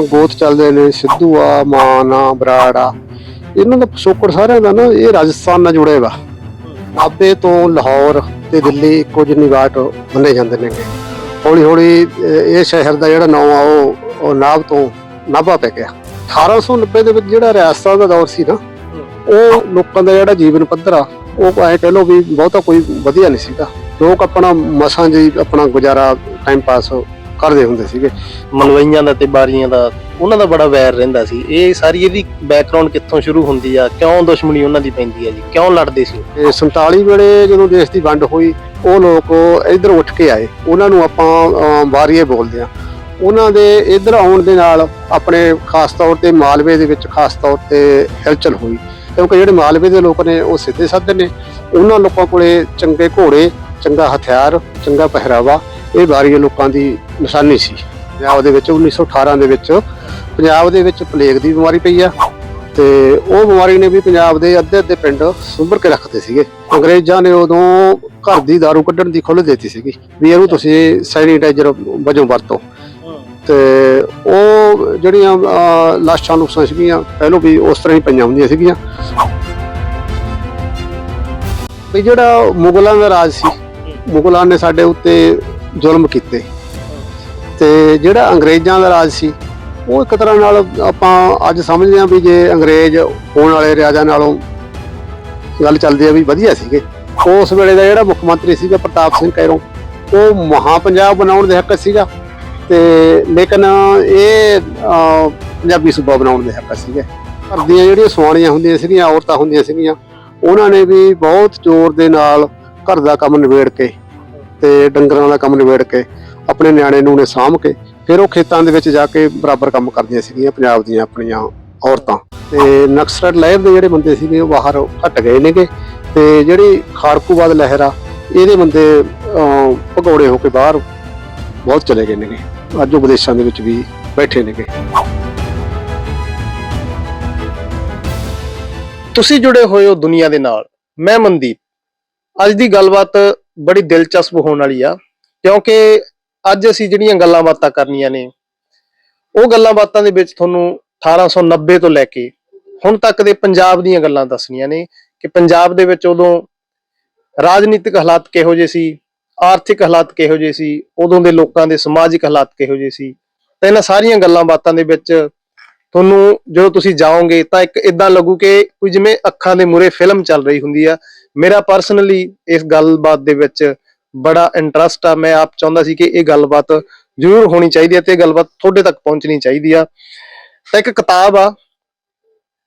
ਗੋਤ ਚੱਲਦੇ ਨੇ ਸਿੱਧੂ ਆ ਮਾਨ ਆ ਬਰਾੜ। ਆ ਇਹਨਾਂ ਦਾ ਪਿਛੋਕੜ ਸਾਰਿਆਂ ਦਾ ਨਾ ਇਹ ਰਾਜਸਥਾਨ ਨਾਲ ਜੁੜਿਆ ਵਾ ਨਾਭੇ ਤੋਂ ਲਾਹੌਰ ਤੇ ਦਿੱਲੀ ਇੱਕੋ ਜਿੰਨੀ ਬਾਟ ਜਾਂਦੇ ਨੇਗੇ। ਹੌਲੀ ਹੌਲੀ ਅਹ, ਇਹ ਸ਼ਹਿਰ ਦਾ ਜਿਹੜਾ ਨਾਮ ਆ ਉਹ ਉਹ ਨਾਭ ਤੋਂ ਨਾਭਾ ਪੈ ਗਿਆ। 1890 ਦੇ ਵਿੱਚ ਜਿਹੜਾ ਰਿਆਸਤਾਂ ਦਾ ਦੌਰ ਸੀ ਨਾ ਉਹ ਲੋਕਾਂ ਦਾ ਜਿਹੜਾ ਜੀਵਨ ਪੱਧਰ ਆ ਉਹ ਐ ਕਹਿ ਲਓ ਵੀ ਬਹੁਤਾ ਕੋਈ ਵਧੀਆ ਨਹੀਂ ਸੀਗਾ। ਲੋਕ ਆਪਣਾ ਮਸਾਂ ਜੀ ਆਪਣਾ ਗੁਜ਼ਾਰਾ ਟਾਈਮ ਪਾਸ ਕਰਦੇ ਹੁੰਦੇ ਸੀਗੇ ਮਲਵਈਆਂ ਦਾ ਤੇ ਬਾਰੀਆਂ ਦਾ ਉਹਨਾਂ ਦਾ ਬੜਾ ਵੈਰ ਰਹਿੰਦਾ ਸੀ। ਇਹ ਸਾਰੀ ਇਹਦੀ ਬੈਕਗ੍ਰਾਉਂਡ ਕਿੱਥੋਂ ਸ਼ੁਰੂ ਹੁੰਦੀ ਆ ਕਿਉਂ ਦੁਸ਼ਮਣੀ ਉਹਨਾਂ ਦੀ ਪੈਂਦੀ ਆ ਜੀ ਕਿਉਂ ਲੜਦੇ ਸੀ? ਤੇ 47 ਵੇਲੇ ਜਦੋਂ ਦੇਸ਼ ਦੀ ਵੰਡ ਹੋਈ ਉਹ ਲੋਕ ਇੱਧਰ ਉੱਠ ਕੇ ਆਏ। ਉਹਨਾਂ ਨੂੰ ਆਪਾਂ ਅਹ, ਵਾਰੀਏ ਬੋਲਦੇ ਆ ਉਹਨਾਂ ਦੇ ਇੱਧਰ ਆਉਣ ਦੇ ਨਾਲ ਆਪਣੇ ਖਾਸ ਤੌਰ ਤੇ ਮਾਲਵੇ ਦੇ ਵਿੱਚ ਖਾਸ ਤੌਰ ਤੇ ਹਲਚਲ ਹੋਈ। ਕਿਉਂਕਿ ਜਿਹੜੇ ਮਾਲਵੇ ਦੇ ਲੋਕ ਨੇ ਉਹ ਸਿੱਧੇ ਸਾਧੇ ਨੇ। ਉਹਨਾਂ ਲੋਕਾਂ ਕੋਲੇ ਚੰਗੇ ਘੋੜੇ ਚੰਗਾ ਹਥਿਆਰ ਚੰਗਾ ਪਹਿਰਾਵਾ ਇਹ ਵਾਰੀਏ ਲੋਕਾਂ ਦੀ ਨਿਸ਼ਾਨੀ ਸੀ। ਪੰਜਾਬ ਦੇ ਵਿੱਚ 1918 ਦੇ ਵਿੱਚ ਪੰਜਾਬ ਦੇ ਵਿੱਚ ਪਲੇਗ ਦੀ ਬਿਮਾਰੀ ਪਈ ਆ ਤੇ ਉਹ ਬਿਮਾਰੀ ਨੇ ਵੀ ਪੰਜਾਬ ਦੇ ਅੱਧੇ ਅੱਧੇ ਪਿੰਡ ਸੁੰਬਰ ਕੇ ਰੱਖਦੇ ਸੀਗੇ। ਅੰਗਰੇਜ਼ਾਂ ਨੇ ਉਦੋਂ ਘਰ ਦੀ ਦਾਰੂ ਕੱਢਣ ਦੀ ਖੁੱਲ੍ਹ ਦਿੱਤੀ ਸੀਗੀ ਵੀ ਇਹਨੂੰ ਤੁਸੀਂ ਸੈਨੀਟਾਈਜ਼ਰ ਵਜੋਂ ਵਰਤੋ। ਤੇ ਉਹ ਜਿਹੜੀਆਂ ਲਾਸ਼ਾਂ ਲੂਸ਼ਾਂ ਸੀਗੀਆਂ, ਪਹਿਲੋਂ ਵੀ ਉਸ ਤਰ੍ਹਾਂ ਹੀ ਪਈਆਂ ਹੁੰਦੀਆਂ ਸੀਗੀਆਂ। ਵੀ ਜਿਹੜਾ ਮੁਗਲਾਂ ਦਾ ਰਾਜ ਸੀ, ਮੁਗਲਾਂ ਨੇ ਸਾਡੇ ਉੱਤੇ ਜ਼ੁਲਮ ਕੀਤੇ। ਤੇ ਜਿਹੜਾ ਅੰਗਰੇਜ਼ਾਂ ਦਾ ਰਾਜ ਸੀ, ਉਹ ਇੱਕ ਤਰ੍ਹਾਂ ਨਾਲ ਆਪਾਂ ਅੱਜ ਸਮਝਦੇ ਹਾਂ ਵੀ ਜੇ ਅੰਗਰੇਜ਼ ਹੋਣ ਵਾਲੇ ਰਾਜਾ ਨਾਲੋਂ ਗੱਲ ਚੱਲਦੀ ਆ ਵੀ ਵਧੀਆ ਸੀਗੇ। ਉਸ ਵੇਲੇ ਦਾ ਜਿਹੜਾ ਮੁੱਖ ਮੰਤਰੀ ਸੀਗਾ ਪ੍ਰਤਾਪ ਸਿੰਘ ਕੈਰੋਂ ਉਹ ਮਹਾ ਪੰਜਾਬ ਬਣਾਉਣ ਦੇ ਹੱਕ ਸੀਗਾ। ਤੇ ਲੇਕਿਨ ਇਹ ਪੰਜਾਬੀ ਸੂਬਾ ਬਣਾਉਣ ਦੇ ਹੱਕ ਸੀਗੇ। ਘਰ ਦੀਆਂ ਜਿਹੜੀਆਂ ਸੁਆਣੀਆਂ ਹੁੰਦੀਆਂ ਸੀਗੀਆਂ, ਔਰਤਾਂ ਹੁੰਦੀਆਂ ਸੀਗੀਆਂ, ਉਹਨਾਂ ਨੇ ਵੀ ਬਹੁਤ ਜ਼ੋਰ ਦੇ ਨਾਲ ਘਰ ਦਾ ਕੰਮ ਨਿਬੇੜ ਕੇ ਤੇ ਡੰਗਰਾਂ ਦਾ ਕੰਮ ਨਿਬੇੜ ਕੇ, ਆਪਣੇ ਨਿਆਣੇ ਨੂੰ ਨੇ ਸਾਂਭ ਕੇ, ਫਿਰ ਉਹ ਖੇਤਾਂ ਦੇ ਵਿੱਚ ਜਾ ਕੇ ਬਰਾਬਰ ਕੰਮ ਕਰਦੀਆਂ ਸੀਗੀਆਂ, ਪੰਜਾਬ ਦੀਆਂ ਆਪਣੀਆਂ ਔਰਤਾਂ। ਤੇ ਨਕਸਲਟ ਲਹਿਰ ਦੇ ਜਿਹੜੇ ਬੰਦੇ ਸੀਗੇ, ਉਹ ਬਾਹਰ ਹਟ ਗਏ ਨੇਗੇ। ਤੇ ਜਿਹੜੀ ਖਾਰਕੂਵਾਦ ਲਹਿਰ ਆ, ਇਹਦੇ ਬੰਦੇ ਭਗੌੜੇ ਹੋ ਕੇ ਬਾਹਰ ਬਹੁਤ ਚਲੇ ਗਏ ਨੇਗੇ। ਅੱਜ ਉਹ ਵਿਦੇਸ਼ਾਂ ਦੇ ਵਿੱਚ ਵੀ ਬੈਠੇ ਨੇਗੇ। ਤੁਸੀਂ ਜੁੜੇ ਹੋਏ ਹੋ ਦੁਨੀਆ ਦੇ ਨਾਲ। ਮੈਂ ਮਨਦੀਪ। ਅੱਜ ਦੀ ਗੱਲਬਾਤ ਬੜੀ ਦਿਲਚਸਪ ਹੋਣ ਵਾਲੀ ਆ, ਕਿਉਂਕਿ ਅੱਜ ਅਸੀਂ ਜਿਹੜੀਆਂ ਗੱਲਾਂ ਬਾਤਾਂ ਕਰਨੀਆਂ ਨੇ, ਉਹ ਗੱਲਾਂ ਬਾਤਾਂ ਦੇ ਵਿੱਚ ਤੁਹਾਨੂੰ 1890 ਤੋਂ ਲੈ ਕੇ ਹੁਣ ਤੱਕ ਦੇ ਪੰਜਾਬ ਦੀਆਂ ਗੱਲਾਂ ਦੱਸਣੀਆਂ ਨੇ ਕਿ ਪੰਜਾਬ ਦੇ ਵਿੱਚ ਉਦੋਂ ਰਾਜਨੀਤਿਕ ਹਾਲਾਤ ਕਿਹੋ ਜਿਹੇ ਸੀ, ਆਰਥਿਕ ਹਾਲਾਤ ਕਿਹੋ ਜਿਹੇ ਸੀ, ਉਦੋਂ ਦੇ ਲੋਕਾਂ ਦੇ ਸਮਾਜਿਕ ਹਾਲਾਤ ਕਿਹੋ ਜਿਹੇ ਸੀ, ਤਾਂ ਇਹਨਾਂ ਸਾਰੀਆਂ ਗੱਲਾਂ ਬਾਤਾਂ ਦੇ ਵਿੱਚ ਤੁਹਾਨੂੰ ਜਦੋਂ ਤੁਸੀਂ ਜਾਓਗੇ ਤਾਂ ਇੱਕ ਇਦਾਂ ਲੱਗੂ ਕਿ ਕੋਈ ਜਿਵੇਂ ਅੱਖਾਂ ਦੇ ਮੂਰੇ ਫਿਲਮ ਚੱਲ ਰਹੀ ਹੁੰਦੀ ਆ ਮੇਰਾ ਪਰਸਨਲੀ ਇਸ ਗੱਲਬਾਤ ਦੇ ਵਿੱਚ ਬੜਾ ਇੰਟਰਸਟ ਆ। ਮੈਂ ਆਪ ਚਾਹੁੰਦਾ ਸੀ ਕਿ ਇਹ ਗੱਲਬਾਤ ਜ਼ਰੂਰ ਹੋਣੀ ਚਾਹੀਦੀ ਹੈ ਤੇ ਇਹ ਗੱਲਬਾਤ ਤੁਹਾਡੇ ਤੱਕ ਪਹੁੰਚਣੀ ਚਾਹੀਦੀ ਆ। ਤਾਂ ਇੱਕ ਕਿਤਾਬ ਆ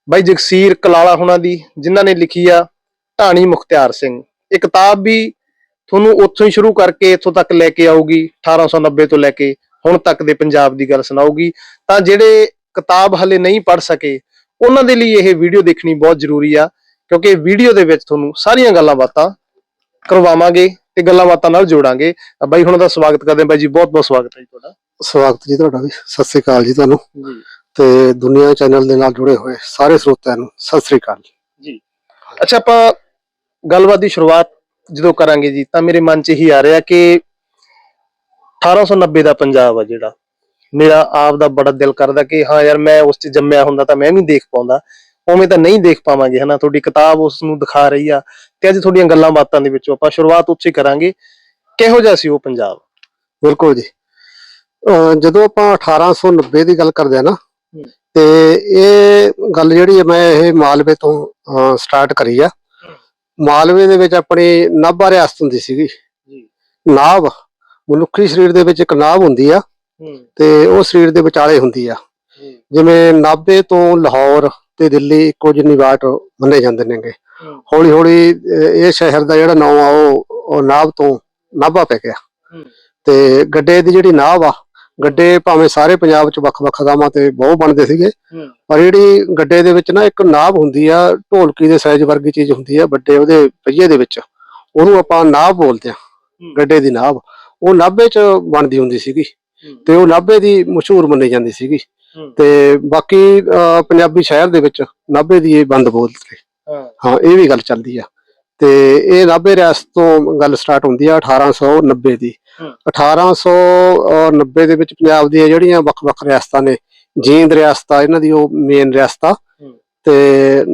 ਬਾਈ ਜਗਸੀਰ ਕਲਾਲਾ ਹੁਣਾਂ ਦੀ, ਜਿਨ੍ਹਾਂ ਨੇ ਲਿਖੀ ਆ ਢਾਣੀ ਮੁਖਤਿਆਰ ਸਿੰਘ। ਇਹ ਕਿਤਾਬ ਵੀ ਤੁਹਾਨੂੰ ਉੱਥੋਂ ਹੀ ਸ਼ੁਰੂ ਕਰਕੇ ਇੱਥੋਂ ਤੱਕ ਲੈ ਕੇ ਆਊਗੀ 1890 ਤੋਂ ਲੈ ਕੇ ਹੁਣ ਤੱਕ ਦੇ ਪੰਜਾਬ ਦੀ ਗੱਲ ਸੁਣਾਊਗੀ। ਤਾਂ ਜਿਹੜੇ ਕਿਤਾਬ ਹਲੇ ਨਹੀਂ ਪੜ੍ਹ ਸਕੇ, ਉਹਨਾਂ ਦੇ ਲਈ ਇਹ ਵੀਡੀਓ ਦੇਖਣੀ ਬਹੁਤ ਜ਼ਰੂਰੀ ਆ। ਕਿਉਂਕਿ ਵੀਡੀਓ ਦੇ ਵਿੱਚ ਤੁਹਾਨੂੰ ਸਾਰੀਆਂ ਗੱਲਾਂ ਬਾਤਾਂ ਕਰਵਾਵਾਂਗੇ ਤੇ ਗੱਲਾਂ ਬਾਤਾਂ ਨਾਲ ਜੋੜਾਂਗੇ। ਬਾਈ ਹੁਣ ਦਾ ਸਵਾਗਤ ਕਰਦੇ ਹਾਂ। ਬਾਈ ਜੀ ਬਹੁਤ ਬਹੁਤ ਸਵਾਗਤ ਹੈ ਜੀ ਤੁਹਾਡਾ। ਸਵਾਗਤ ਜੀ ਤੁਹਾਡਾ ਵੀ। ਸਤਿ ਸ੍ਰੀ ਅਕਾਲ ਜੀ ਤੁਹਾਨੂੰ। ਤੇ ਦੁਨੀਆ ਚੈਨਲ ਦੇ ਨਾਲ ਜੁੜੇ ਹੋਏ ਸਾਰੇ ਸਰੋਤਿਆਂ ਨੂੰ ਸਤਿ ਸ੍ਰੀ ਅਕਾਲ ਜੀ। ਅੱਛਾ ਆਪਾਂ ਗੱਲਬਾਤ ਦੀ ਸ਼ੁਰੂਆਤ ਜਦੋਂ ਕਰਾਂਗੇ ਜੀ ਤਾਂ ਮੇਰੇ ਮਨ 'ਚ ਹੀ ਆ ਰਿਹਾ ਕਿ 1890 ਦਾ ਪੰਜਾਬ ਆ ਜਿਹੜਾ। ਮੇਰਾ ਆਪ ਦਾ ਬੜਾ ਦਿਲ ਕਰਦਾ ਕਿ ਹਾਂ ਯਾਰ ਮੈਂ ਉਸ 'ਚ ਜੰਮਿਆ ਹੁੰਦਾ ਤਾਂ ਮੈਂ ਵੀ ਦੇਖ ਪਾਉਂਦਾ। ਉਵੇਂ ਤਾਂ ਨਹੀਂ ਦੇਖ ਪਾਵਾਂਗੇ ਹਨਾ? ਤੁਹਾਡੀ ਕਿਤਾਬ ਉਸ ਨੂੰ ਦਿਖਾ ਰਹੀ ਆ ਤੇ ਅੱਜ ਤੁਹਾਡੀਆਂ ਗੱਲਾਂ ਬਾਤਾਂ ਦੇ ਵਿੱਚੋਂ ਆਪਾਂ ਸ਼ੁਰੂਆਤ ਉੱਥੇ ਹੀ ਕਰਾਂਗੇ। ਕਿਹੋ ਜਿਹਾ ਸੀ ਉਹ ਪੰਜਾਬ? ਬਿਲਕੁਲ ਜੀ। ਜਦੋਂ ਆਪਾਂ 1890 ਦੀ ਗੱਲ ਕਰਦੇ ਆ ਨਾ। ਤੇ ਇਹ ਗੱਲ ਜਿਹੜੀ ਹੈ ਮੈਂ ਇਹ ਮਾਲਵੇ ਤੋਂ ਸਟਾਰਟ ਕਰੀ ਆ। ਮਾਲਵੇ ਦੇ ਵਿੱਚ ਆਪਣੀ ਨਾਭਾ ਰਿਆਸਤ ਹੁੰਦੀ ਸੀਗੀ। ਜੀ। ਨਾਭ ਮਨੁੱਖੀ ਸਰੀਰ ਦੇ ਵਿੱਚ ਇੱਕ ਨਾਭ ਹੁੰਦੀ ਆ ਤੇ ਉਹ ਸਰੀਰ ਦੇ ਵਿਚਾਲੇ ਹੁੰਦੀ ਆ। ਜਿਵੇਂ ਨਾਭੇ ਤੋਂ ਲਾਹੌਰ ਤੇ ਦਿੱਲੀ ਇੱਕੋ ਜਿੰਨੀ ਬਾਟ ਮੰਨੇ ਜਾਂਦੇ ਨੇਗੇ। ਹੌਲੀ ਹੌਲੀ ਇਹ ਸ਼ਹਿਰ ਦਾ ਜਿਹੜਾ ਨਾਮ ਆ ਉਹ ਨਾਭ ਤੋਂ ਨਾਭਾ ਪੈ ਗਿਆ। ਤੇ ਗੱਡੇ ਦੀ ਜਿਹੜੀ ਨਾਭ ਆ ਗੱਡੇ ਭਾਵੇਂ ਸਾਰੇ ਪੰਜਾਬ ਚ ਵੱਖ-ਵੱਖ ਥਾਵਾਂ ਤੇ ਬਹੁਤ ਬਣਦੇ ਸੀਗੇ ਪਰ ਜਿਹੜੀ ਗੱਡੇ ਦੇ ਵਿੱਚ ਨਾ ਇੱਕ ਨਾਭ ਹੁੰਦੀ ਆ ਢੋਲਕੀ ਦੇ ਸਾਈਜ਼ ਵਰਗੀ ਚੀਜ਼ ਹੁੰਦੀ ਆ ਵੱਡੇ ਉਹਦੇ ਪਹੀਏ ਦੇ ਵਿੱਚ ਉਹਨੂੰ ਆਪਾਂ ਨਾਭ ਬੋਲਦੇ ਆ ਗੱਡੇ ਦੀ ਨਾਭ। ਉਹ ਨਾਭੇ ਚ ਬਣਦੀ ਹੁੰਦੀ ਸੀਗੀ। ਤੇ ਉਹ ਨਾਭੇ ਦੀ ਮਸ਼ਹੂਰ ਮੰਨੀ ਜਾਂਦੀ ਸੀਗੀ। ਤੇ ਬਾਕੀ ਪੰਜਾਬੀ ਸ਼ਹਿਰ ਦੇ ਵਿੱਚ ਨਾਭੇ ਦੀ ਇਹ ਬੰਦ ਬੋਲਦੇ ਹਾਂ। ਹਾਂ ਇਹ ਵੀ ਗੱਲ ਚੱਲਦੀ ਆ। ਤੇ ਇਹ ਨਾਭੇ ਰਿਆਸਤ ਤੋਂ ਗੱਲ ਸਟਾਰਟ ਹੁੰਦੀ ਆ 1890 ਦੀ। ਹੂੰ। 1890 ਦੇ ਵਿੱਚ ਪੰਜਾਬ ਦੀਆਂ ਜਿਹੜੀਆਂ ਵੱਖ-ਵੱਖ ਰਿਆਸਤਾਂ ਨੇ ਜੀਂਦ ਰਿਆਸਤ ਇਹਨਾਂ ਦੀ ਉਹ ਮੇਨ ਰਿਆਸਤ ਤੇ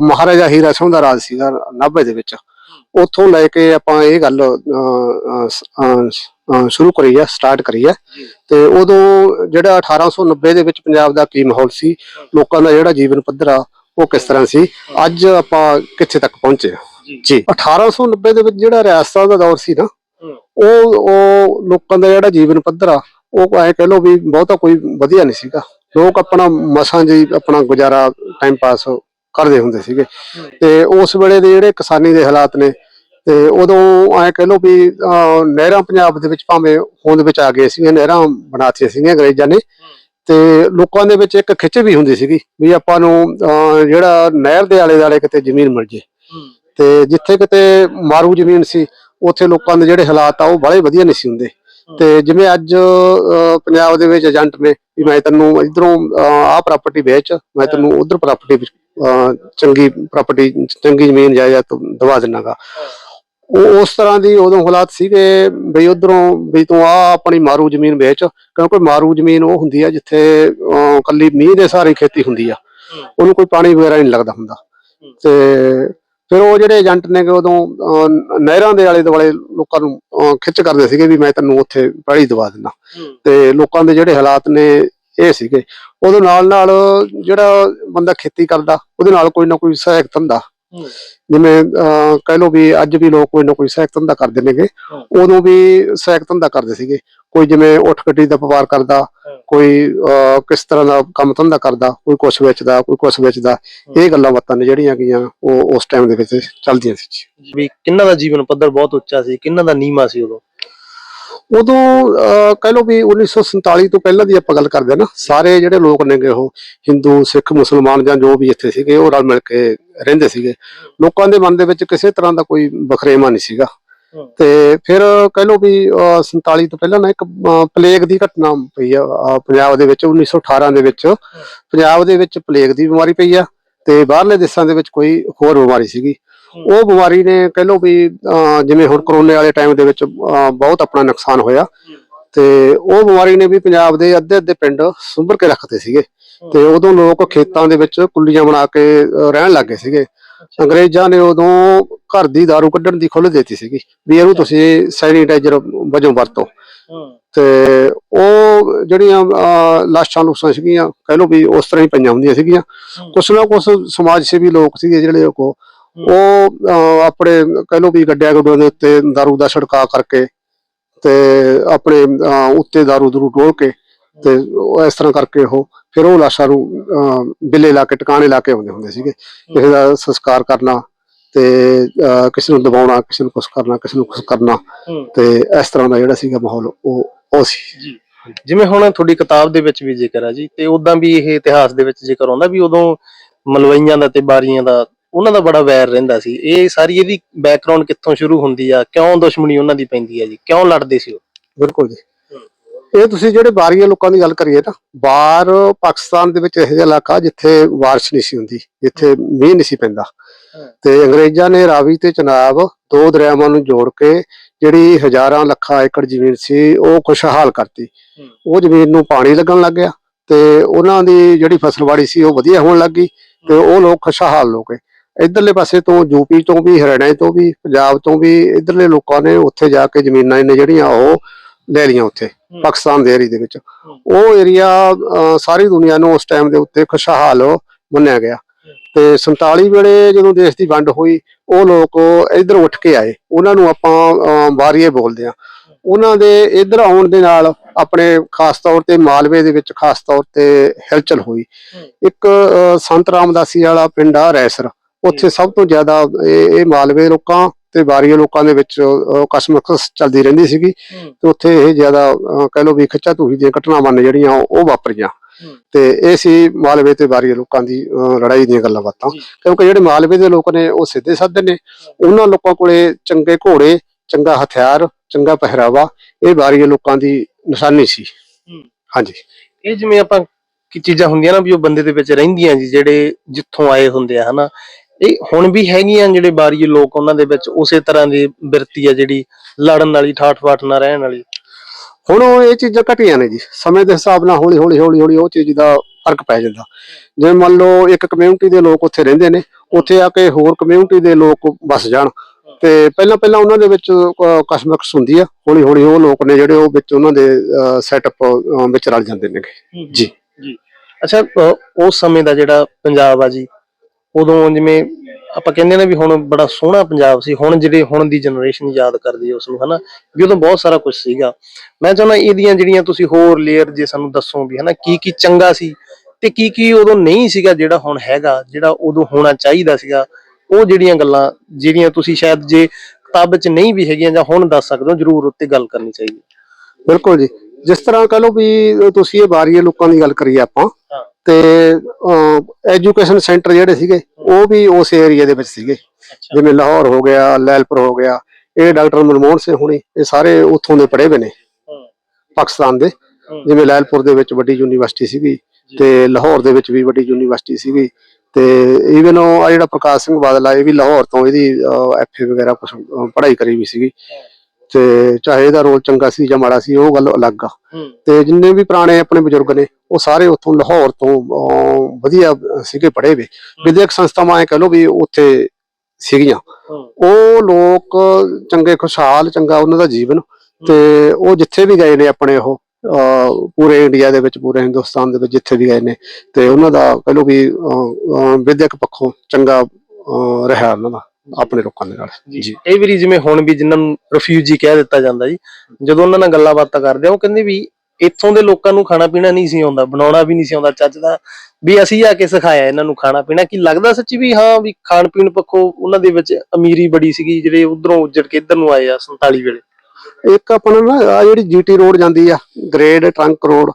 ਮਹਾਰਾਜਾ ਹੀਰਾ ਸਿੰਘ ਦਾ ਰਾਜ ਸੀਗਾ ਨਾਭੇ ਦੇ ਵਿੱਚ। ਉੱਥੋਂ ਲੈ ਕੇ ਆਪਾਂ ਇਹ ਗੱਲ ਸ਼ੁਰੂ ਕਰੀ ਆ ਸਟਾਰਟ ਕਰੀ ਆ ਤੇ ਉਦੋਂ ਜਿਹੜਾ 1890 ਦੇ ਵਿੱਚ ਪੰਜਾਬ ਦਾ ਕੀ ਮਾਹੌਲ ਸੀ ਲੋਕਾਂ ਦਾ ਜਿਹੜਾ ਜੀਵਨ ਪੱਧਰ ਆ ਉਹ ਕਿਸ ਤਰ੍ਹਾਂ ਸੀ ਅੱਜ ਆਪਾਂ ਕਿੱਥੇ ਤੱਕ ਪਹੁੰਚੇ ਆ ਜੀ। 1890 ਦੇ ਵਿੱਚ ਜਿਹੜਾ ਰਿਆਸਤਾਂ ਦਾ ਦੌਰ ਸੀ ਨਾ ਉਹ ਉਹ ਲੋਕਾਂ ਦਾ ਜਿਹੜਾ ਜੀਵਨ ਪੱਧਰ ਆ ਉਹ ਐ ਕਹਿ ਲੋ ਵੀ ਬਹੁਤਾ ਕੋਈ ਵਧੀਆ ਨਹੀਂ ਸੀਗਾ। ਲੋਕ ਆਪਣਾ ਮਸਾਂ ਜੀ ਆਪਣਾ ਗੁਜ਼ਾਰਾ ਟਾਈਮ ਪਾਸ ਕਰਦੇ ਹੁੰਦੇ ਸੀਗੇ। ਤੇ ਉਸ ਵੇਲੇ ਦੇ ਜਿਹੜੇ ਕਿਸਾਨੀ ਦੇ ਹਾਲਾਤ ਨੇ ਤੇ ਉਦੋਂ ਐ ਕਹਿ ਲੋ ਵੀ ਨਹਿਰਾਂ ਪੰਜਾਬ ਦੇ ਵਿੱਚ ਭਾਵੇਂ ਹੋਂਦ ਵਿੱਚ ਆ ਗਏ ਸੀਗੀਆਂ ਨਹਿਰਾਂ ਬਣਾਤੀਆਂ ਸੀਗੀਆਂ ਅੰਗਰੇਜ਼ਾਂ ਨੇ। ਤੇ ਲੋਕਾਂ ਦੇ ਵਿੱਚ ਇੱਕ ਖਿੱਚ ਵੀ ਹੁੰਦੀ ਸੀਗੀ ਵੀ ਆਪਾਂ ਨੂੰ ਜਿਹੜਾ ਨਹਿਰ ਦੇ ਆਲੇ ਦੁਆਲੇ ਕਿਤੇ ਜ਼ਮੀਨ ਮਿਲ ਜੇ। ਤੇ ਜਿੱਥੇ ਕਿਤੇ ਮਾਰੂ ਜ਼ਮੀਨ ਸੀ ਉੱਥੇ ਲੋਕਾਂ ਦੇ ਜਿਹੜੇ ਹਾਲਾਤ ਆ ਉਹ ਬੜੇ ਵਧੀਆ ਨਹੀਂ ਸੀ ਹੁੰਦੇ। ਤੇ ਜਿਵੇਂ ਅੱਜ ਪੰਜਾਬ ਦੇ ਵਿੱਚ ਏਜੰਟ ਨੇ ਵੀ ਮੈਂ ਤੈਨੂੰ ਇਧਰੋਂ ਆਹ ਪ੍ਰਾਪਰਟੀ ਵੇਚ ਮੈਂ ਤੈਨੂੰ ਉਧਰ ਪ੍ਰਾਪਰਟੀ ਚੰਗੀ ਪ੍ਰਾਪਰਟੀ ਚੰਗੀ ਜ਼ਮੀਨ ਜਾਇਦਾਦ ਦਵਾ ਦਿਨਾਗਾ। ਉਹ ਉਸ ਤਰ੍ਹਾਂ ਦੀ ਉਦੋਂ ਹਾਲਾਤ ਸੀਗੇ ਬਈ ਉਧਰੋਂ ਵੀ ਤੂੰ ਆ ਆਪਣੀ ਮਾਰੂ ਜ਼ਮੀਨ ਵੇਚ ਕਿਉਂਕਿ ਮਾਰੂ ਜ਼ਮੀਨ ਉਹ ਹੁੰਦੀ ਆ ਜਿੱਥੇ ਕੱਲੀ ਮੀਂਹ ਦੇ ਸਹਾਰੇ ਖੇਤੀ ਹੁੰਦੀ ਆ। ਉਹਨੂੰ ਕੋਈ ਪਾਣੀ ਵਗੈਰਾ ਨਹੀਂ ਲੱਗਦਾ ਹੁੰਦਾ। ਤੇ ਫਿਰ ਉਹ ਜਿਹੜੇ ਏਜੰਟ ਨੇ ਉਦੋਂ ਨਹਿਰਾਂ ਦੇ ਆਲੇ ਦੁਆਲੇ ਲੋਕਾਂ ਨੂੰ ਖਿੱਚ ਕਰਦੇ ਸੀਗੇ ਵੀ ਮੈਂ ਤੈਨੂੰ ਉੱਥੇ ਪੈੜੀ ਦਵਾ ਦਿੰਦਾ। ਤੇ ਲੋਕਾਂ ਦੇ ਜਿਹੜੇ ਹਾਲਾਤ ਨੇ ਇਹ ਸੀਗੇ। ਉਹਦੇ ਨਾਲ ਨਾਲ ਜਿਹੜਾ ਬੰਦਾ ਖੇਤੀ ਕਰਦਾ ਉਹਦੇ ਨਾਲ ਕੋਈ ਨਾ ਕੋਈ ਸਹਾਇਕ ਧੰਦਾ ਜਿਵੇਂ ਕਹਿ ਲਓ ਵੀ ਅੱਜ ਵੀ ਲੋਕ ਕੋਈ ਨਾ ਕੋਈ ਸਹਾਇਕ ਧੰਦਾ ਕਰਦੇ ਨੇਗੇ। ਉਦੋਂ ਵੀ ਸਹਾਇਕ ਧੰਦਾ ਕਰਦੇ ਸੀਗੇ। ਕੋਈ ਜਿਵੇਂ ਉੱਠ ਗੱਡੀ ਦਾ ਵਪਾਰ ਕਰਦਾ ਕੋਈ ਕਿਸ ਤਰ੍ਹਾਂ ਦਾ ਕੰਮ ਧੰਦਾ ਕਰਦਾ ਕੋਈ ਕੁਛ ਵੇਚਦਾ ਕੋਈ ਕੁਛ ਵੇਚਦਾ ਇਹ ਗੱਲਾਂ ਬਾਤਾਂ ਨੇ ਜਿਹੜੀਆਂ ਗੀਆਂ ਉਹ ਉਸ ਟਾਈਮ ਦੇ ਵਿੱਚ ਚੱਲਦੀਆਂ ਸੀ ਜੀ। ਵੀ ਕਿੰਨਾ ਦਾ ਜੀਵਨ ਪੱਧਰ ਬਹੁਤ ਉੱਚਾ ਸੀ ਕਿੰਨਾ ਦਾ ਨੀਮਾ ਸੀ ਉਦੋਂ? ਉਦੋਂ ਕਹਿ ਲਓ ਵੀ 1947 ਤੋਂ ਪਹਿਲਾਂ ਦੀ ਆਪਾਂ ਗੱਲ ਕਰਦੇ ਹਾਂ ਨਾ ਸਾਰੇ ਜਿਹੜੇ ਲੋਕ ਨੇਗੇ ਉਹ ਹਿੰਦੂ ਸਿੱਖ ਮੁਸਲਮਾਨ ਜਾਂ ਜੋ ਵੀ ਇੱਥੇ ਸੀਗੇ ਉਹ ਰਲ ਮਿਲ ਕੇ ਰਹਿੰਦੇ ਸੀਗੇ। ਲੋਕਾਂ ਦੇ ਮਨ ਦੇ ਵਿੱਚ ਕਿਸੇ ਤਰ੍ਹਾਂ ਦਾ ਕੋਈ ਬਖਰੇਵਾ ਨਹੀਂ ਸੀਗਾ। ਤੇ ਫਿਰ ਕਹਿ ਲਓ ਵੀ ਅਹ, 47 ਤੋਂ ਪਹਿਲਾਂ ਨਾ ਇੱਕ ਪਲੇਗ ਦੀ ਘਟਨਾ ਪਈ ਆ ਪੰਜਾਬ ਦੇ ਵਿੱਚ 1918 ਦੇ ਵਿੱਚ। ਪੰਜਾਬ ਦੇ ਵਿੱਚ ਪਲੇਗ ਦੀ ਬਿਮਾਰੀ ਪਈ ਆ ਤੇ ਬਾਹਰਲੇ ਦੇਸ਼ਾਂ ਦੇ ਵਿੱਚ ਕੋਈ ਹੋਰ ਬਿਮਾਰੀ ਸੀਗੀ। ਉਹ ਬਿਮਾਰੀ ਨੇ ਕਹਿ ਲਓ ਵੀ ਜਿਵੇਂ ਹੁਣ ਕਰੋਨੇ ਵਾਲੇ ਟਾਈਮ ਦੇ ਵਿੱਚ ਬਹੁਤ ਆਪਣਾ ਨੁਕਸਾਨ ਹੋਇਆ। ਤੇ ਉਹ ਬਿਮਾਰੀ ਨੇ ਵੀ ਪੰਜਾਬ ਦੇ ਅੱਧੇ ਅੱਧੇ ਪਿੰਡ ਸੁੰਬਰ ਕੇ ਰੱਖਦੇ ਸੀਗੇ। ਤੇ ਉਦੋਂ ਲੋਕ ਖੇਤਾਂ ਦੇ ਵਿੱਚ ਕੁੱਲੀਆਂ ਬਣਾ ਕੇ ਰਹਿਣ ਲੱਗੇ ਸੀਗੇ। ਅੰਗਰੇਜ਼ਾਂ ਨੇ ਉਦੋਂ ਘਰ ਦੀ ਦਾਰੂ ਕੱਢਣ ਦੀ ਖੁੱਲ੍ਹ ਦਿੱਤੀ ਸੀਗੀ। ਵੀ ਇਹਨੂੰ ਤੁਸੀਂ ਸੈਨੀਟਾਈਜ਼ਰ ਵਜੋਂ ਵਰਤੋ। ਤੇ ਉਹ ਜਿਹੜੀਆਂ ਲਾਸ਼ਾਂ ਲੂਸਾਂ ਸੀਗੀਆਂ ਕਹਿ ਲਓ ਵੀ ਉਸ ਤਰ੍ਹਾਂ ਹੀ ਪਈਆਂ ਹੁੰਦੀਆਂ ਸੀਗੀਆਂ। ਕੁਛ ਨਾ ਕੁਛ ਸਮਾਜ ਸੇਵੀ ਲੋਕ ਸੀਗੇ ਜਿਹੜੇ ਕੋ ਉਹ ਅਹ, ਆਪਣੇ ਕਹਿ ਲਓ ਵੀ ਗੱਡਿਆਂ ਗੁੱਡਿਆਂ ਦੇ ਉੱਤੇ ਦਾਰੂ ਦਾ ਛਿੜਕਾਅ ਕਰਕੇ ਤੇ ਆਪਣੇ ਅਹ, ਉੱਤੇ ਦਾਰੂ ਦਰੂ ਡੋਲ ਕੇ ਤੇ ਉਹ ਇਸ ਤਰ੍ਹਾਂ ਕਰਕੇ ਉਹ ਫਿਰ ਉਹ ਲਾਸ਼ਾਂ ਨੂੰ ਅਹ, ਬਿੱਲੇ ਲਾ ਕੇ ਟਿਕਾਣੇ ਲਾ ਕੇ ਆਉਂਦੇ ਹੁੰਦੇ ਸੀਗੇ। ਕਿਸੇ ਦਾ ਸੰਸਕਾਰ ਕਰਨਾ ਤੇ ਅਹ, ਕਿਸੇ ਨੂੰ ਦਬਾਉਣਾ ਕਿਸੇ ਨੂੰ ਕੁਛ ਕਰਨਾ ਕਿਸੇ ਨੂੰ ਕੁਛ ਕਰਨਾ ਤੇ ਇਸ ਤਰ੍ਹਾਂ ਦਾ ਜਿਹੜਾ ਸੀਗਾ ਮਾਹੌਲ ਉਹ ਉਹ ਸੀ। ਜਿਵੇਂ ਹੁਣ ਤੁਹਾਡੀ ਕਿਤਾਬ ਦੇ ਵਿੱਚ ਵੀ ਜ਼ਿਕਰ ਆ ਜੀ ਤੇ ਉਦਾਂ ਵੀ ਇਹ ਇਤਿਹਾਸ ਦੇ ਵਿੱਚ ਜ਼ਿਕਰ ਆਉਂਦਾ ਵੀ ਉਦੋਂ ਮਲਵਈਆਂ ਦਾ ਤੇ ਬਾਰੀਆਂ ਦਾ ਉਹਨਾਂ ਦਾ ਬੜਾ ਵੈਰ ਰਹਿੰਦਾ ਸੀ। ਇਹ ਸਾਰੀ ਇਹਦੀ ਬੈਕਗ੍ਰਾਉਂਡ ਕਿੱਥੋਂ ਸ਼ੁਰੂ ਹੁੰਦੀ ਆ? ਕਿਉਂ ਦੁਸ਼ਮਣੀ ਉਹਨਾਂ ਦੀ ਪੈਂਦੀ ਆ ਜੀ? ਕਿਉਂ ਲੜਦੇ ਸੀ ਉਹ? ਬਿਲਕੁਲ ਜੀ। ਇਹ ਤੁਸੀਂ ਜਿਹੜੇ ਬਾਰੀਆਂ ਲੋਕਾਂ ਦੀ ਗੱਲ ਕਰੀਏ ਨਾ ਬਾਹਰ ਪਾਕਿਸਤਾਨ ਦੇ ਵਿੱਚ ਇਹੋ ਜਿਹਾ ਇਲਾਕਾ ਜਿੱਥੇ ਬਾਰਿਸ਼ ਨਹੀਂ ਸੀ ਹੁੰਦੀ ਜਿੱਥੇ ਮੀਂਹ ਨਹੀਂ ਸੀ ਪੈਂਦਾ। ਤੇ ਅੰਗਰੇਜ਼ਾਂ ਨੇ ਰਾਵੀ ਤੇ ਚਨਾਬ ਦੋ ਦਰਿਆਵਾਂ ਨੂੰ ਜੋੜ ਕੇ ਜਿਹੜੀ ਹਜ਼ਾਰਾਂ ਲੱਖਾਂ ਏਕੜ ਜ਼ਮੀਨ ਸੀ ਉਹ ਖੁਸ਼ਹਾਲ ਕਰਤੀ। ਉਹ ਜ਼ਮੀਨ ਨੂੰ ਪਾਣੀ ਲੱਗਣ ਲੱਗ ਗਿਆ ਤੇ ਉਹਨਾਂ ਦੀ ਜਿਹੜੀ ਫਸਲਵਾੜੀ ਸੀ ਉਹ ਵਧੀਆ ਹੋਣ ਲੱਗ ਗਈ ਤੇ ਉਹ ਲੋਕ ਖੁਸ਼ਹਾਲ ਹੋ ਗਏ। ਇਧਰਲੇ ਪਾਸੇ ਤੋਂ ਯੂਪੀ ਤੋਂ ਵੀ ਹਰਿਆਣਾ ਤੋਂ ਵੀ ਪੰਜਾਬ ਤੋਂ ਵੀ ਇਧਰਲੇ ਲੋਕਾਂ ਨੇ ਉੱਥੇ ਜਾ ਕੇ ਜ਼ਮੀਨਾਂ ਨੇ ਜਿਹੜੀਆਂ ਉਹ ਲੈ ਲਈਆਂ ਉੱਥੇ ਪਾਕਿਸਤਾਨ ਦੇ ਏਰੀਆ ਦੇ ਵਿੱਚ। ਉਹ ਏਰੀਆ ਸਾਰੀ ਦੁਨੀਆ ਨੂੰ ਉਸ ਟਾਈਮ ਦੇ ਉੱਤੇ ਖੁਸ਼ਹਾਲ ਮੰਨਿਆ ਗਿਆ। ਤੇ 47 ਵੇਲੇ ਜਦੋਂ ਦੇਸ਼ ਦੀ ਵੰਡ ਹੋਈ ਉਹ ਲੋਕ ਇਧਰ ਉੱਠ ਕੇ ਆਏ। ਉਹਨਾਂ ਨੂੰ ਆਪਾਂ ਬਾਰੀਏ ਬੋਲਦੇ ਆ ਉਹਨਾਂ ਦੇ ਇਧਰ ਆਉਣ ਦੇ ਨਾਲ ਆਪਣੇ ਖਾਸ ਤੌਰ ਤੇ ਮਾਲਵੇ ਦੇ ਵਿੱਚ ਖਾਸ ਤੌਰ ਤੇ ਹਿਲਚਲ ਹੋਈ। ਇੱਕ ਸੰਤ ਰਾਮਦਾਸੀ ਵਾਲਾ ਪਿੰਡ ਆ ਰੈਸਰ। ਉੱਥੇ ਸਭ ਤੋਂ ਜ਼ਿਆਦਾ ਇਹ ਮਾਲਵੇ ਲੋਕਾਂ ਤੇ ਬਾਰੀਏ ਲੋਕਾਂ ਦੇ ਵਿੱਚ ਕਸਮਕਸ ਚੱਲਦੀ ਰਹਿੰਦੀ ਸੀਗੀ। ਤੇ ਉੱਥੇ ਇਹ ਜ਼ਿਆਦਾ ਕਹਿ ਲਓ ਵੀ ਖਿੱਚਾ ਧੂਹੀ ਦੀਆਂ ਘਟਨਾਵਾਂ ਨੇ ਜਿਹੜੀਆਂ ਉਹ ਵਾਪਰੀਆਂ। ਤੇ ਇਹ ਸੀ ਮਾਲਵੇ ਤੇ ਬਾਰੀਏ ਲੋਕਾਂ ਦੀ ਲੜਾਈ ਦੀਆਂ ਗੱਲਾਂ ਬਾਤਾਂ। ਕਿਉਂਕਿ ਜਿਹੜੇ ਮਾਲਵੇ ਦੇ ਲੋਕ ਨੇ ਉਹ ਸਿੱਧੇ ਸਾਧੇ ਨੇ। ਉਹਨਾਂ ਲੋਕਾਂ ਕੋਲੇ ਚੰਗੇ ਘੋੜੇ ਚੰਗਾ ਹਥਿਆਰ ਚੰਗਾ ਪਹਿਰਾਵਾ ਇਹ ਬਾਰੀਏ ਲੋਕਾਂ ਦੀ ਨਿਸ਼ਾਨੀ ਸੀ। ਹਾਂਜੀ। ਇਹ ਜਿਵੇਂ ਆਪਾਂ ਕੀ ਚੀਜ਼ਾਂ ਹੁੰਦੀਆਂ ਨਾ ਵੀ ਉਹ ਬੰਦੇ ਦੇ ਵਿੱਚ ਰਹਿੰਦੀਆਂ ਜੀ ਜਿਹੜੇ ਜਿੱਥੋਂ ਆਏ ਹੁੰਦੇ ਆ ਹਨਾ। ਇਹ ਹੁਣ ਵੀ ਹੈਗੀਆਂ ਜਿਹੜੇ ਬਾਰੀਏ ਲੋਕ ਉਹਨਾਂ ਦੇ ਵਿੱਚ ਉਸੇ ਤਰ੍ਹਾਂ ਦੀ ਬਿਰਤੀ ਆ ਜਿਹੜੀ ਲੜਨ ਵਾਲੀ ਠਾਠ ਬਾਠ ਨਾ ਰਹਿਣ ਵਾਲੀ। ਹੁਣ ਉਹ ਇਹ ਚੀਜ਼ਾਂ ਘਟੀਆਂ ਨੇ ਜੀ। ਸਮੇਂ ਦੇ ਹਿਸਾਬ ਨਾਲ ਹੌਲੀ ਹੌਲੀ ਹੌਲੀ ਹੌਲੀ ਉਹ ਚੀਜ਼ ਦਾ ਫ਼ਰਕ ਪੈ ਜਾਂਦਾ। ਜਿਵੇਂ ਮੰਨ ਲਓ ਇੱਕ ਕਮਿਊਨਿਟੀ ਦੇ ਲੋਕ ਉੱਥੇ ਰਹਿੰਦੇ ਨੇ ਉੱਥੇ ਆ ਕੇ ਹੋਰ ਕਮਿਊਨਿਟੀ ਦੇ ਲੋਕ ਵਸ ਜਾਣ। ਤੇ ਪਹਿਲਾਂ ਪਹਿਲਾਂ ਉਹਨਾਂ ਦੇ ਵਿੱਚ ਕਸ਼ਮਕਸ਼ ਹੁੰਦੀ ਆ। ਹੌਲੀ ਹੌਲੀ ਉਹ ਲੋਕ ਨੇ ਜਿਹੜੇ ਉਹ ਵਿੱਚ ਉਹਨਾਂ ਦੇ ਸੈਟਅਪ ਵਿੱਚ ਰਲ ਜਾਂਦੇ ਨੇ ਜੀ। ਜੀ। ਅੱਛਾ ਉਸ ਸਮੇਂ ਦਾ ਜਿਹੜਾ ਪੰਜਾਬ ਆ ਜੀ ਉਦੋਂ ਜਿਵੇਂ ਆਪਾਂ ਕਹਿੰਦੇ ਨੇ ਵੀ ਹੁਣ ਬੜਾ ਸੋਹਣਾ ਪੰਜਾਬ ਸੀ ਹੁਣ ਜਿਹੜੇ ਹੁਣ ਦੀ ਜਨਰੇਸ਼ਨ ਯਾਦ ਕਰਦੀ ਹੈ ਉਸ ਨੂੰ ਹਨਾ? ਵੀ ਉਦੋਂ ਬਹੁਤ ਸਾਰਾ ਕੁਝ ਸੀਗਾ। ਮੈਂ ਚਾਹੁੰਦਾ ਇਹਦੀਆਂ ਜਿਹੜੀਆਂ ਤੁਸੀਂ ਹੋਰ ਲੇਅਰ ਜੇ ਸਾਨੂੰ ਦੱਸੋ ਵੀ ਹਨਾ? ਕੀ ਕੀ ਚੰਗਾ ਸੀ ਤੇ ਕੀ ਕੀ ਉਦੋਂ ਨਹੀਂ ਸੀਗਾ ਜਿਹੜਾ ਹੁਣ ਹੈਗਾ ਜਿਹੜਾ ਉਦੋਂ ਹੋਣਾ ਚਾਹੀਦਾ ਸੀਗਾ? ਉਹ ਜਿਹੜੀਆਂ ਗੱਲਾਂ ਜਿਹੜੀਆਂ ਤੁਸੀਂ ਸ਼ਾਇਦ ਜੇ ਕਿਤਾਬ ਵਿੱਚ ਨਹੀਂ ਵੀ ਹੈਗੀਆਂ ਜਾਂ ਹੁਣ ਦੱਸ ਸਕਦੇ ਹੋ ਜਰੂਰ ਉੱਤੇ ਗੱਲ ਕਰਨੀ ਚਾਹੀਦੀ। ਬਿਲਕੁਲ ਜੀ। ਜਿਸ ਤਰ੍ਹਾਂ ਕਹ ਲਓ ਵੀ ਤੁਸੀਂ ਇਹ ਬਾਰੀਏ ਲੋਕਾਂ ਦੀ ਗੱਲ ਕਰੀਏ ਆਪਾਂ ਹਾਂ। ਤੇ ਐਜੂਕੇਸ਼ਨ ਸੈਂਟਰ ਜਿਹੜੇ ਸੀਗੇ ਉਹ ਵੀ ਉਸ ਏਰੀਆ ਦੇ ਵਿੱਚ ਸੀਗੇ। ਜਿਵੇਂ ਲਾਹੌਰ ਹੋ ਗਿਆ ਲੈਲਪੁਰ ਹੋ ਗਿਆ ਇਹ ਡਾਕਟਰ ਮਨਮੋਹਨ ਸਿੰਘ ਹੁਣੀ ਇਹ ਸਾਰੇ ਉੱਥੋਂ ਦੇ ਪੜ੍ਹੇ ਹੋਏ ਨੇ। ਪਾਕਿਸਤਾਨ ਦੇ। ਜਿਵੇਂ ਲੈਲਪੁਰ ਦੇ ਵਿੱਚ ਵੱਡੀ ਯੂਨੀਵਰਸਿਟੀ ਸੀਗੀ ਤੇ ਲਾਹੌਰ ਦੇ ਵਿੱਚ ਵੀ ਵੱਡੀ ਯੂਨੀਵਰਸਿਟੀ ਸੀਗੀ। ਤੇ ਈਵਨ ਉਹ ਆ ਜਿਹੜਾ ਪ੍ਰਕਾਸ਼ ਸਿੰਘ ਬਾਦਲ ਆ ਇਹ ਵੀ ਲਾਹੌਰ ਤੋਂ ਇਹਦੀ ਐਫਏ ਵਗੈਰਾ ਪੜ੍ਹਾਈ ਕਰੀ ਵੀ ਸੀਗੀ। ਤੇ ਚਾਹੇ ਇਹਦਾ ਰੋਲ ਚੰਗਾ ਸੀ ਜਾਂ ਮਾੜਾ ਸੀ ਉਹ ਗੱਲ ਅਲੱਗ ਆ। ਤੇ ਜਿੰਨੇ ਵੀ ਪੁਰਾਣੇ ਆਪਣੇ ਬਜ਼ੁਰਗ ਨੇ ਉਹ ਸਾਰੇ ਉੱਥੋਂ ਲਾਹੌਰ ਤੋਂ ਵਧੀਆ ਸੀਗੇ ਪੜ੍ਹੇ ਵੇ। ਵਿਦਿਅਕ ਸੰਸਥਾਵਾਂ ਐ ਕਹ ਲਓ ਵੀ ਉੱਥੇ ਸੀਗੀਆਂ। ਉਹ ਲੋਕ ਚੰਗੇ ਖੁਸ਼ਹਾਲ ਚੰਗਾ ਉਹਨਾਂ ਦਾ ਜੀਵਨ। ਤੇ ਉਹ ਜਿੱਥੇ ਵੀ ਗਏ ਨੇ ਆਪਣੇ ਉਹ ਪੂਰੇ ਇੰਡੀਆ ਦੇ ਵਿੱਚ ਪੂਰੇ ਹਿੰਦੁਸਤਾਨ ਦੇ ਵਿੱਚ ਜਿੱਥੇ ਵੀ ਗਏ ਨੇ। ਤੇ ਉਹਨਾਂ ਦਾ ਕਹ ਲਓ ਵੀ ਵਿਦਿਅਕ ਪੱਖੋਂ ਚੰਗਾ ਰਿਹਾ ਉਹਨਾਂ ਦਾ। ਆਪਣੇ ਲੋਕਾਂ ਦੇ ਨਾਲ। ਜੀ। ਕਈ ਵਾਰੀ ਜਿਵੇਂ ਹੁਣ ਵੀ ਜਿਨ੍ਹਾਂ ਨੂੰ ਰਿਫਿਊਜੀ ਕਹਿ ਦਿੱਤਾ ਜਾਂਦਾ ਜੀ ਜਦੋਂ ਉਹਨਾਂ ਨਾਲ ਗੱਲਾਂ ਬਾਤਾਂ ਕਰਦੇ ਆ ਉਹ ਕਹਿੰਦੇ ਵੀ ਇੱਥੋਂ ਦੇ ਲੋਕਾਂ ਨੂੰ ਖਾਣਾ ਪੀਣਾ ਨਹੀਂ ਸੀ ਆਉਂਦਾ ਬਣਾਉਣਾ ਵੀ ਨਹੀਂ ਸੀ ਆਉਂਦਾ ਚੱਜ ਦਾ ਵੀ ਅਸੀਂ ਆ ਕੇ ਸਿਖਾਇਆ ਇਹਨਾਂ ਨੂੰ ਖਾਣਾ ਪੀਣਾ ਕੀ ਲੱਗਦਾ ਸੱਚੀ ਵੀ ਹਾਂ ਵੀ ਖਾਣ ਪੀਣ ਪੱਖੋਂ ਉਹਨਾਂ ਦੇ ਵਿੱਚ ਅਮੀਰੀ ਬੜੀ ਸੀਗੀ ਜਿਹੜੇ ਉਧਰੋਂ ਉੱਜੜ ਕੇ ਇੱਧਰ ਨੂੰ ਆਏ ਆ 47 ਵੇਲੇ। ਇੱਕ ਆਪਣਾ ਨਾ ਆ ਜਿਹੜੀ ਜੀਟੀ ਰੋਡ ਜਾਂਦੀ ਆ ਗ੍ਰੇਡ ਟਰੰਕ ਰੋਡ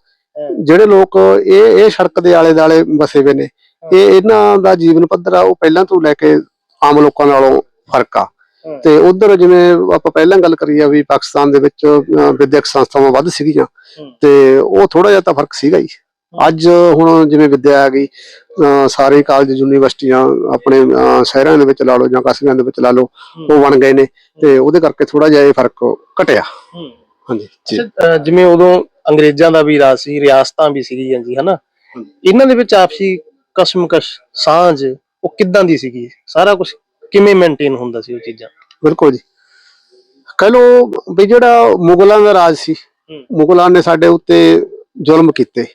ਜਿਹੜੇ ਲੋਕ ਇਹ ਇਹ ਸੜਕ ਦੇ ਆਲੇ ਦਾਲੇ ਵਸੇ ਹੋਏ ਨੇ। ਇਹ ਇਹਨਾਂ ਦਾ ਜੀਵਨ ਪੱਧਰ ਆ ਉਹ ਪਹਿਲਾਂ ਤੋਂ ਲੈ ਕੇ ਆਮ ਲੋਕਾਂ ਨਾਲੋਂ ਫ਼ਰਕ ਆ। ਤੇ ਉਧਰ ਜਿਵੇਂ ਆਪਾਂ ਪਹਿਲਾਂ ਗੱਲ ਕਰੀ ਆ ਵੀ ਪਾਕਿਸਤਾਨ ਦੇ ਵਿੱਚ ਵਿਦਿਅਕ ਸੰਸਥਾਵਾਂ ਵੱਧ ਸੀਗੀਆਂ। ਤੇ ਉਹ ਥੋੜਾ ਜਿਹਾ ਤਾਂ ਫ਼ਰਕ ਸੀਗਾ ਹੀ। ਅੱਜ ਹੁਣ ਜਿਵੇਂ ਵਿੱਦਿਆ ਆ ਗਈ ਸਾਰੇ ਕਾਲਜ ਯੂਨੀਵਰਸਿਟੀਆਂ ਆਪਣੇ ਸ਼ਹਿਰਾਂ ਦੇ ਵਿੱਚ ਲਾ ਲਓ ਜਾਂ ਕਸਬਿਆਂ ਦੇ ਵਿੱਚ ਲਾ ਲਓ ਉਹ ਬਣ ਗਏ ਨੇ। ਤੇ ਉਹਦੇ ਕਰਕੇ ਥੋੜਾ ਜਿਹਾ ਇਹ ਫ਼ਰਕ ਘਟਿਆ। ਹਾਂਜੀ ਜਿਵੇਂ ਉਦੋਂ ਅੰਗਰੇਜ਼ਾਂ ਦਾ ਵੀ ਰਾਜ ਸੀ ਰਿਆਸਤਾਂ ਵੀ ਸੀਗੀਆਂ ਜੀ ਹਨਾ। ਇਹਨਾਂ ਦੇ ਵਿੱਚ ਆਪਸੀ ਕਸ਼ਮਕਸ਼ ਸਾਂਝ ਉਹ ਕਿੱਦਾਂ ਦੀ ਸੀਗੀ? ਸਾਰਾ ਕੁਝ ਕਿਵੇਂ ਮੇਨਟੇਨ ਹੁੰਦਾ ਸੀ ਉਹ ਚੀਜ਼ਾਂ? ਬਿਲਕੁਲ ਜੀ। ਕਹ ਲੋ ਵੀ ਜਿਹੜਾ ਮੁਗਲਾਂ ਦਾ ਰਾਜ ਸੀ। ਮੁਗਲਾਂ ਨੇ ਸਾਡੇ ਉੱਤੇ ਜ਼ੁਲਮ ਕੀਤੇ।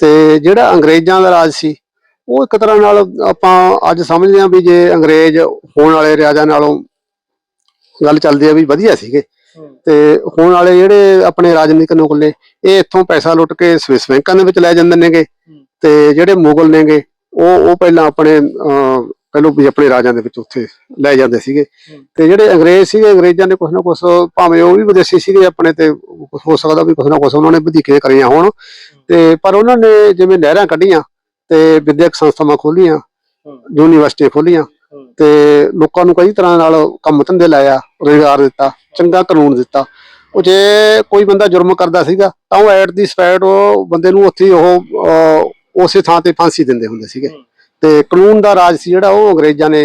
ਤੇ ਜਿਹੜਾ ਅੰਗਰੇਜ਼ਾਂ ਦਾ ਰਾਜ ਸੀ ਉਹ ਇੱਕ ਤਰ੍ਹਾਂ ਨਾਲ ਆਪਾਂ ਅੱਜ ਸਮਝਦੇ ਹਾਂ ਵੀ ਜੇ ਅੰਗਰੇਜ਼ ਹੋਣ ਵਾਲੇ ਰਾਜਾ ਨਾਲੋਂ ਗੱਲ ਚੱਲਦੀ ਆ ਵੀ ਵਧੀਆ ਸੀਗੇ। ਤੇ ਹੋਣ ਵਾਲੇ ਜਿਹੜੇ ਆਪਣੇ ਰਾਜਨੀਤਿਕ ਨੁਕਲ ਇਹ ਇੱਥੋਂ ਪੈਸਾ ਲੁੱਟ ਕੇ ਸਵਿਸ ਬੈਂਕਾਂ ਦੇ ਵਿੱਚ ਲੈ ਜਾਂਦੇ ਨੇਗੇ। ਤੇ ਜਿਹੜੇ ਮੁਗਲ ਨੇਗੇ ਉਹ ਉਹ ਪਹਿਲਾਂ ਆਪਣੇ ਅਹ, ਪਹਿਲੋਂ ਵੀ ਆਪਣੇ ਰਾਜਾਂ ਦੇ ਵਿੱਚ ਉੱਥੇ ਲੈ ਜਾਂਦੇ ਸੀਗੇ। ਤੇ ਜਿਹੜੇ ਅੰਗਰੇਜ਼ ਸੀਗੇ ਅੰਗਰੇਜ਼ਾਂ ਨੇ ਕੁਛ ਨਾ ਕੁਛ ਭਾਵੇਂ ਉਹ ਵੀ ਵਿਦੇਸ਼ੀ ਸੀਗੇ ਆਪਣੇ ਤੇ ਹੋ ਸਕਦਾ ਵੀ ਕੁਛ ਨਾ ਕੁਛ ਉਹਨਾਂ ਨੇ ਵਧੀਕੇ ਕਰੀਆਂ ਹੋਣ। ਤੇ ਪਰ ਉਹਨਾਂ ਨੇ ਜਿਵੇਂ ਨਹਿਰਾਂ ਕੱਢੀਆਂ ਤੇ ਵਿਦਿਅਕ ਸੰਸਥਾਵਾਂ ਖੋਲੀਆਂ ਯੂਨੀਵਰਸਿਟੀਆਂ ਖੋਲੀਆਂ ਤੇ ਲੋਕਾਂ ਨੂੰ ਕਈ ਤਰ੍ਹਾਂ ਨਾਲ ਕੰਮ ਧੰਦੇ ਲਾਇਆ ਰੋਜ਼ਗਾਰ ਦਿੱਤਾ ਚੰਗਾ ਕਾਨੂੰਨ ਦਿੱਤਾ। ਉਹ ਜੇ ਕੋਈ ਬੰਦਾ ਜੁਰਮ ਕਰਦਾ ਸੀਗਾ ਤਾਂ ਉਹ ਐਟ ਦੀ ਸਪੈਟ ਉਹ ਬੰਦੇ ਨੂੰ ਉੱਥੇ ਉਹ ਉਸੇ ਥਾਂ ਤੇ ਫਾਂਸੀ ਦਿੰਦੇ ਹੁੰਦੇ ਸੀਗੇ। ਤੇ ਕਾਨੂੰਨ ਦਾ ਰਾਜ ਸੀ ਜਿਹੜਾ ਉਹ ਅੰਗਰੇਜ਼ਾਂ ਨੇ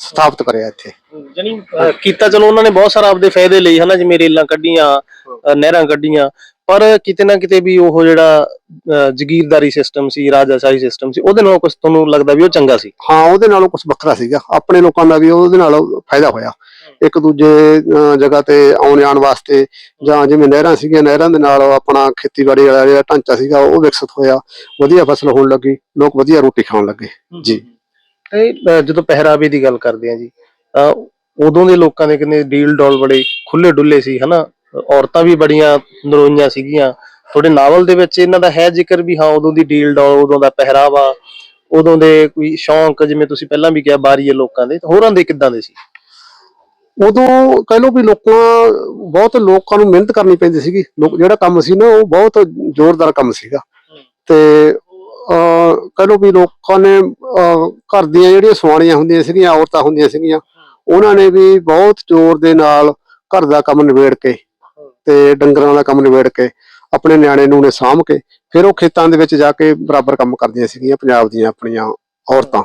ਸਥਾਪਿਤ ਕਰਿਆ ਇੱਥੇ। ਜਾਨੀ ਕੀਤਾ ਚਲੋ ਉਹਨਾਂ ਨੇ ਬਹੁਤ ਸਾਰਾ ਆਪਦੇ ਫਾਇਦੇ ਲਈ ਹਨਾ ਜਿਵੇਂ ਰੇਲਾਂ ਕੱਢੀਆਂ ਨਹਿਰਾਂ ਕੱਢੀਆਂ। ਪਰ ਕਿਤੇ ਨਾ ਕਿਤੇ ਵੀ ਉਹ ਜਿਹੜਾ ਜ਼ਗੀਰਦਾਰੀ ਸਿਸਟਮ ਸੀ ਰਾਜਾਸ਼ਾਹੀ ਸਿਸਟਮ ਸੀ ਉਹਦੇ ਨਾਲ ਕੁਝ ਤੁਹਾਨੂੰ ਲੱਗਦਾ ਵੀ ਉਹ ਚੰਗਾ ਸੀ? ਹਾਂ ਉਹਦੇ ਨਾਲੋਂ ਕੁਝ ਵੱਖਰਾ ਸੀਗਾ। ਆਪਣੇ ਲੋਕਾਂ ਦਾ ਵੀ ਉਹਦੇ ਨਾਲ ਫਾਇਦਾ ਹੋਇਆ। ਇੱਕ ਦੂਜੇ ਜਗ੍ਹਾ ਤੇ ਆਉਣ ਜਾਣ ਵਾਸਤੇ ਜਾਂ ਜਿਵੇਂ ਨਹਿਰਾਂ ਸੀਗੀਆਂ ਨਹਿਰਾਂ ਦੇ ਨਾਲ ਆਪਣਾ ਖੇਤੀਬਾੜੀ ਵਾਲਾ ਜਿਹੜਾ ਢਾਂਚਾ ਸੀਗਾ ਉਹ ਵਿਕਸਿਤ ਹੋਇਆ। ਵਧੀਆ ਫਸਲ ਹੋਣ ਲੱਗੀ ਲੋਕ ਵਧੀਆ ਰੋਟੀ ਖਾਣ ਲੱਗੇ। ਜੀ। ਤੇ ਜਦੋਂ ਪਹਿਰਾਵੇ ਦੀ ਗੱਲ ਕਰਦੇ ਆ ਜੀ ਉਦੋਂ ਦੇ ਲੋਕਾਂ ਦੇ ਕਹਿੰਦੇ ਡੀਲ ਡੋਲ ਬੜੇ ਖੁੱਲੇ ਡੁੱਲੇ ਸੀ ਹਨਾ? ਔਰਤਾਂ ਵੀ ਬੜੀਆਂ ਨਰੋਈਆਂ ਸੀਗੀਆਂ। ਤੁਹਾਡੇ ਨਾਵਲ ਦੇ ਵਿੱਚ ਇਹਨਾਂ ਦਾ ਹੈ ਜ਼ਿਕਰ ਵੀ ਹਾਂ ਉਦੋਂ ਦੀ ਡੀਲ ਡੋਲ, ਉਦੋਂ ਦਾ ਪਹਿਰਾਵਾ, ਉਦੋਂ ਦੇ ਕੋਈ ਸ਼ੌਂਕ, ਜਿਵੇਂ ਤੁਸੀਂ ਪਹਿਲਾਂ ਵੀ ਕਿਹਾ ਬਾਰੀਏ ਲੋਕਾਂ ਦੇ, ਹੋਰਾਂ ਦੇ ਕਿੱਦਾਂ ਦੇ ਸੀ? ਉਦੋਂ ਕਹਿ ਲਓ ਵੀ ਲੋਕਾਂ, ਬਹੁਤ ਲੋਕਾਂ ਨੂੰ ਮਿਹਨਤ ਕਰਨੀ ਪੈਂਦੀ ਸੀਗੀ। ਲੋਕ ਜਿਹੜਾ ਕੰਮ ਸੀ ਨਾ, ਉਹ ਬਹੁਤ ਜ਼ੋਰਦਾਰ ਕੰਮ ਸੀਗਾ। ਤੇ, ਅਹ, ਕਹਿ ਲਓ ਵੀ ਲੋਕਾਂ ਨੇ, ਅਹ, ਘਰ ਦੀਆਂ ਜਿਹੜੀਆਂ ਸੁਆਣੀਆਂ ਹੁੰਦੀਆਂ ਸੀਗੀਆਂ, ਔਰਤਾਂ ਹੁੰਦੀਆਂ ਸੀਗੀਆਂ, ਉਹਨਾਂ ਨੇ ਵੀ ਬਹੁਤ ਜ਼ੋਰ ਦੇ ਨਾਲ ਘਰ ਦਾ ਕੰਮ ਨਿਬੇੜ ਕੇ ਤੇ ਡੰਗਰਾਂ ਦਾ ਕੰਮ ਨਿਬੇੜ ਕੇ ਆਪਣੇ ਨਿਆਣੇ ਨੂੰ ਨੇ ਸਾਂਭ ਕੇ ਫਿਰ ਉਹ ਖੇਤਾਂ ਦੇ ਵਿੱਚ ਜਾ ਕੇ ਬਰਾਬਰ ਕੰਮ ਕਰਦੀਆਂ ਸੀਗੀਆਂ ਪੰਜਾਬ ਦੀਆਂ ਆਪਣੀਆਂ ਔਰਤਾਂ।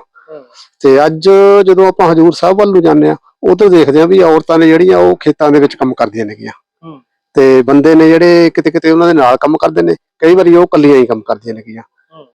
ਤੇ ਅੱਜ ਜਦੋਂ ਆਪਾਂ ਹਜੂਰ ਸਾਹਿਬ ਵੱਲ ਨੂੰ ਜਾਂਦੇ ਆ ਉਧਰ ਦੇਖਦੇ ਆ ਵੀ ਔਰਤਾਂ ਨੇ ਜਿਹੜੀਆਂ ਉਹ ਖੇਤਾਂ ਦੇ ਵਿੱਚ ਕੰਮ ਕਰਦੀਆਂ ਨੇਗੀਆਂ। ਤੇ ਬੰਦੇ ਨੇ ਜਿਹੜੇ ਕਿਤੇ ਕਿਤੇ ਉਹਨਾਂ ਦੇ ਨਾਲ ਕੰਮ ਕਰਦੇ ਨੇ ਕਈ ਵਾਰੀ ਉਹ ਇਕੱਲੀਆਂ ਹੀ ਕੰਮ ਕਰਦੀਆਂ ਨੇਗੀਆਂ।